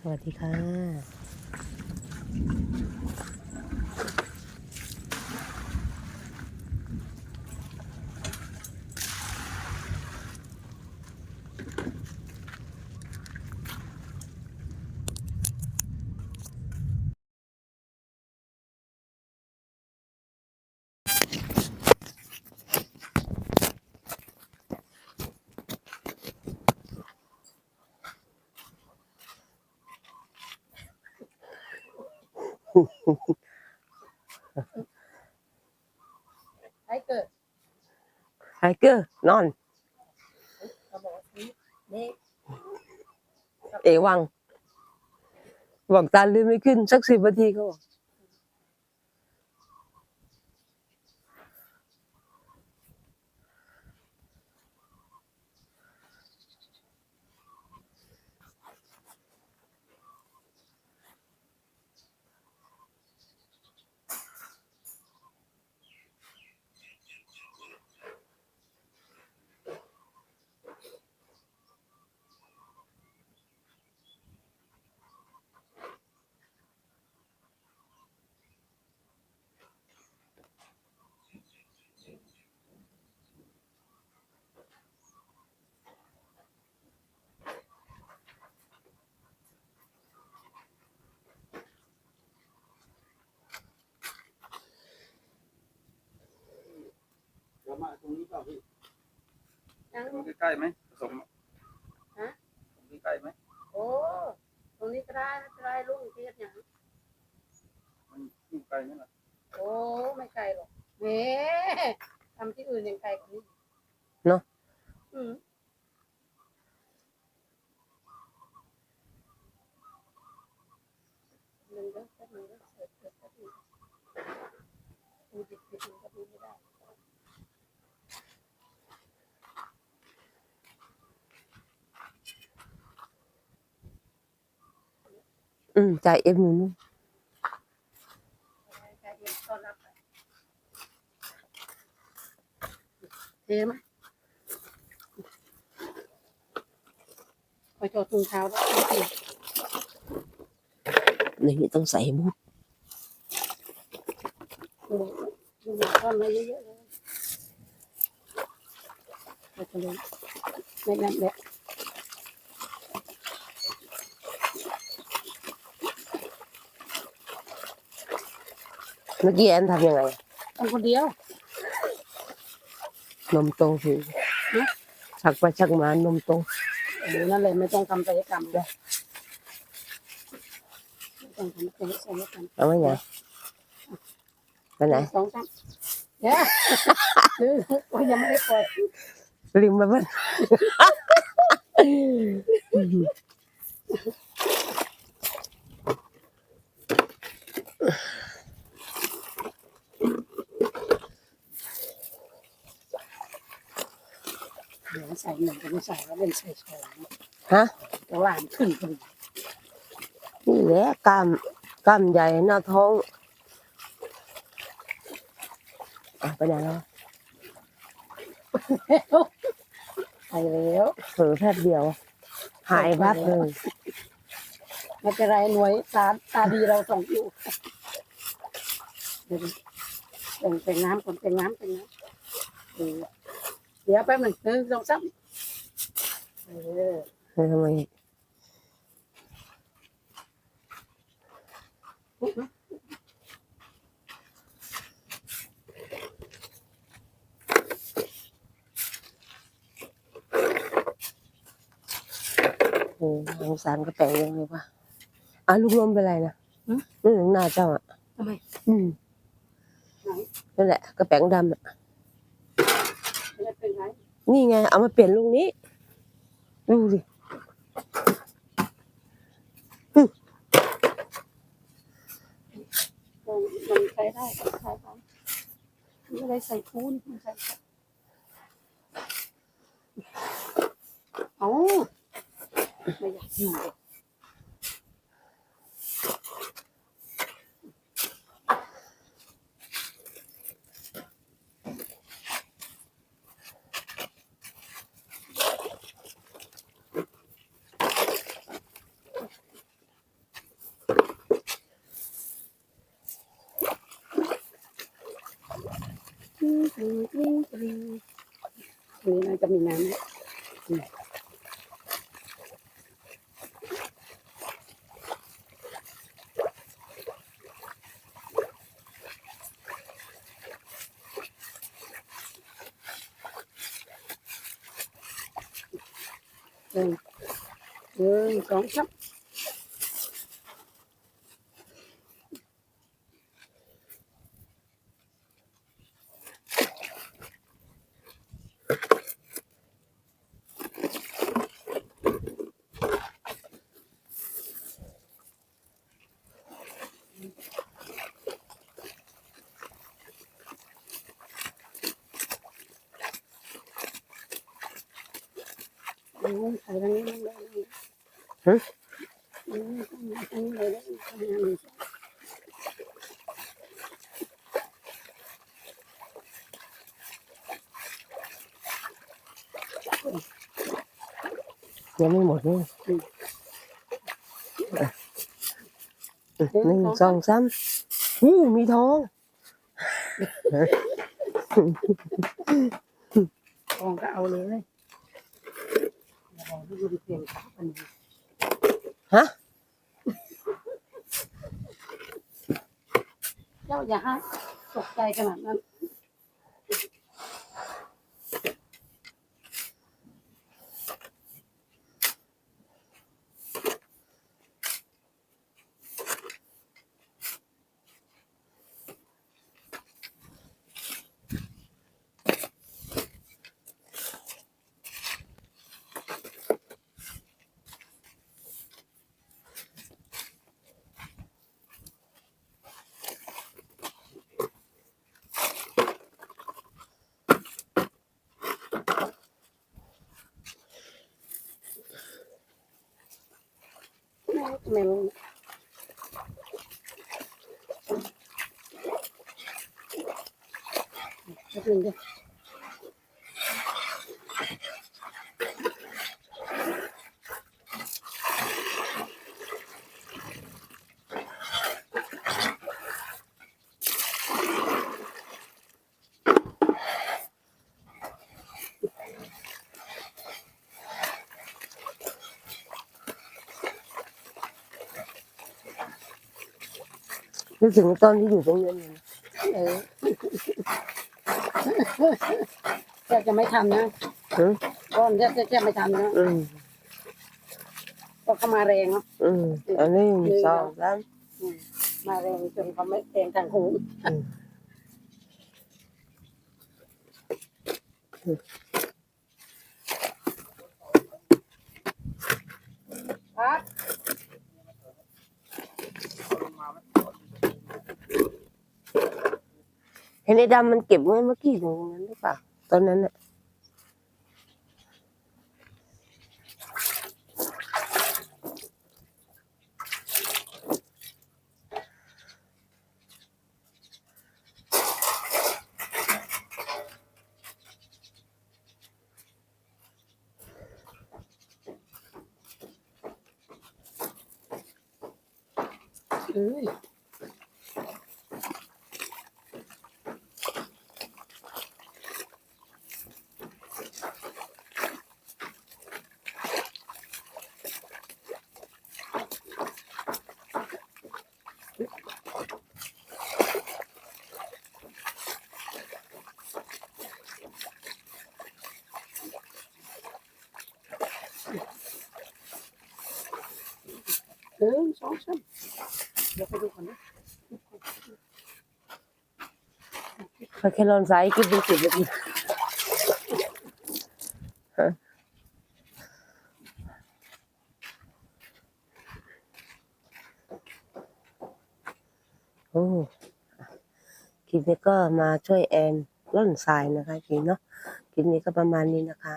สวัสดีค่ะ ไอ้เกิดไฮเกอร์นอนเขาบอกว่านี่นี่เอวังบอกตาลืมไม่ขึ้น สักสิบนาทีเขาบอก มาตรงนี้เปล่าพี่ยังตรงใกล้ๆไหมผสมฮะตรงใกล้ๆไหมโอ้ตรงนี้ก็ได้ไม่เป็นไรลุงเทียดอย่างมันอยู่ไกลไหมล่ะโอ้ไม่ไกลหรอกแหมทำที่อื่นยังไกลกว่านี้เนอะอืมหนึ่งเด้อแป๊บหนึงเด้อเสร็จเสร็จแป๊บหนึงดูจิตผิดมันก็ดูไม่ได้ อืมจ่ายเอ็มหนูนใจเย็นต้อนรับไปเทไหมไปถอดถุงเท้าแล้วนี่ต้องใส่บูทดูดูก้อนไว้เยอะๆเลยไปทะเลไม่นั่นแหละ เมื่อกี้แอนทำยังไงต้องคนเดียวนมตรงสิชักไปชักมานมตรงเออนั่นเลยไม่ต้องทำศัลยกรรมเลยไม่ต้องทำศัลยกรรมเอาไว้ไงไปไหนสองสามเนี่ยคือก็ยังไม่ได้ปล่อยลืมมาบ้าน เดี๋ยวใส่หนึ่งก็ไม่ใส่แล้วเป็นใส่สองฮะจะหวานขึ้นพอดีนี่แหละกล้ามกล้ามใหญ่หน้าท้องอะไปไหนแล้วไปแล้วเผลอแป๊บเดียว หายวับเลยไม่เป็นไรหน่วยตาตาดีเราส่งอยู่เดี๋ยวเป็นเป็นน้ำก่อนเป็นน้ำเป็นน้ำ เออเดี๋ยวแป๊บหนึ่งหนึ่งสองสามเออเฮ้ยทำไมเออสงสารกระแปงยังไงวะอะลูกลมเป็นไรนะนี่ถึงหน้าเจ้าอะทำไม อืมไหน นั่นแหละกระแปงดำอะไม่เป็ นี่ไง เอามาเปลี่ยนลูกนี้ ดูดิมันใช้ได้ใช้ไปไม่ได้ใส่ปูนไม่ใส่โอ้ไม่อยากอยู่เลย กริ๊งกริ๊งกริ๊ง อันนี้น่าจะมีน้ำเนึ่งสองชั้น อืมใส่ตรงนี้มันเลยฮะอืมตรงนี้เลยเลยทำงานเลยยังไม่หมดเลยอ่หนึ่งสองสามอู้มีทอง ทองก็เอาเลยเดี๋ยวเราดูเปลี่ยนขาปันนี้ ฮะ เจ้าอย่าฮะตก ใจขนาดนั้น ไม่รู้ จะเป็น นึกถึงต้นที่อยู่ตรงนี้เลยนะเออแกจะไม่ทำนะอืมก้อนแกจะจะไม่ทำนะอืมเพราะเขามาแรงเนาะอืมอันนี้หนึ่งสองสามอืมมาแรงจนเขาไม่เองทางหูอืมครับ เห็นไอ้ดำมันเก็บไว้เมื่อกี้ตรงนั้นหรือเปล่าตอนนั้นน่ะเองสามเดี๋ยวไปดูก่อนนะพอแค่ลอนซ้ายกินเป็นสิบนาทีโอ้คลิปนี้ก็มาช่วยแอนล่นทรายนะคะคลิปเนาะคลิปนี้ก็ประมาณนี้นะคะ